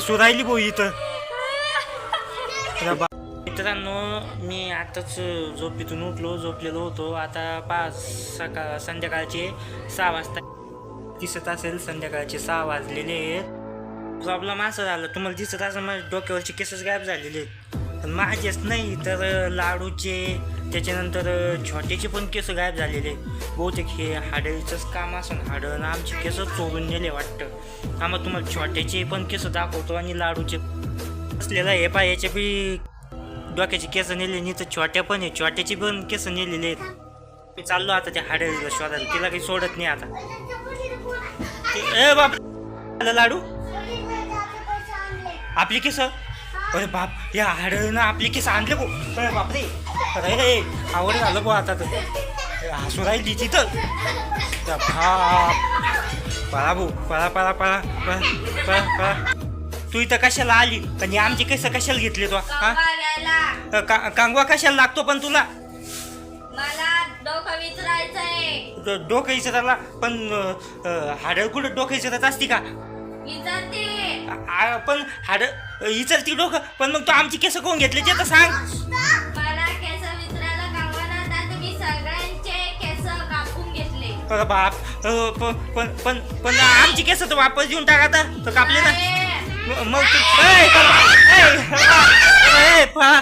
सुरायली भाऊ इथं. मित्रांनो मी आताच झोपेतून उठलो झोपलेलो होतो. आता पाच सकाळ संध्याकाळचे सहा वाजता. दिसत असेल संध्याकाळचे सहा वाजलेले आहेत. प्रॉब्लेम असं झालं तुम्हाला दिसत असेल माझ्या डोक्यावरचे केसच गायब झालेले आहेत. पण माझेच नाही तर लाडूचे त्याच्यानंतर छोट्याचे पण केस गायब झालेले. बहुतेक हे हाडळीचंच काम असं हाडं आमचे केस चोरून नेले वाटतं. आम्हाला तुम्हाला छोट्याचे पण केस दाखवतो आणि लाडूचे. असलेला हे पा याचे बी डोक्याचे केस नेले नाही तर छोट्या पण आहे छोट्याचे पण केस नेलेले आहेत. मी चाललो आता त्या हाडळीला शोधायला तिला काही सोडत नाही आता. ए बाप लाडू? आपली केस? अरे बाप या हाडळीनं आपली केस आणले गो अरे बापरे. अरे रे आवड झालं गो आता तर. हसू राहिली तिथं. बाप. पळा भाऊ पळा पळा पळा पळा पळा पळा. तू इथं कशाला आली? आणि आमचे केस कशाला घेतले तो? हा? अ, का- कांगवा कशाला लागतो पण तुला? मला डोकं विचारायचंय. डो- डोकं इचरायला पण हाडळ कुठं डोकं इचरत असती का? आ- पण हाड इचरती डोकं. पण मग तू आमची केस कोण घेतले ते तर सांग. मला केस विचारायला कामवाना तर मी सगळ्यांचे केस कापून घेतले. अरे बाप. अ, पण पण पण पण आमची केस तर वापस देऊन टाक आता तर कापले ना. म- मग तू ए, ए, ए, पळा.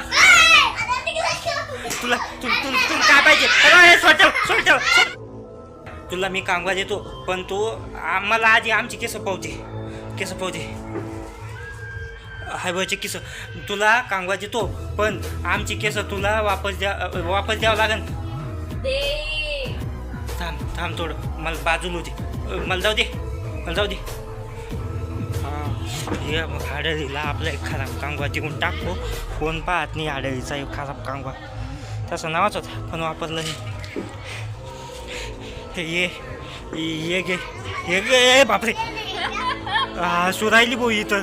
तुला तू तू तुला काय पाहिजे? अरे, ए, सोड ठेव, सोड ठेव, सोड. तुला मी कांगवा देतो पण तू आम्हाला आधी आमची केस पावते केस पावते हाय बचे केस. तुला कांगवा देतो पण आमची केस तुला वापस द्या वापस द्यावं लागेल दे. थांब थांब थोडं. मला बाजूला होते. मला जाऊ दे मला जाऊ दे. हा हे मग हाडळीला आपला एक खराब कांगवा तिकून टाकतो. कोण पाहत नाही हाडळीचा एक खराब कांगवा. तसं नावाच होता पण वापरलं नाही. ये ये गे हे गे बापरे. हा सुरायली भाऊ इथं.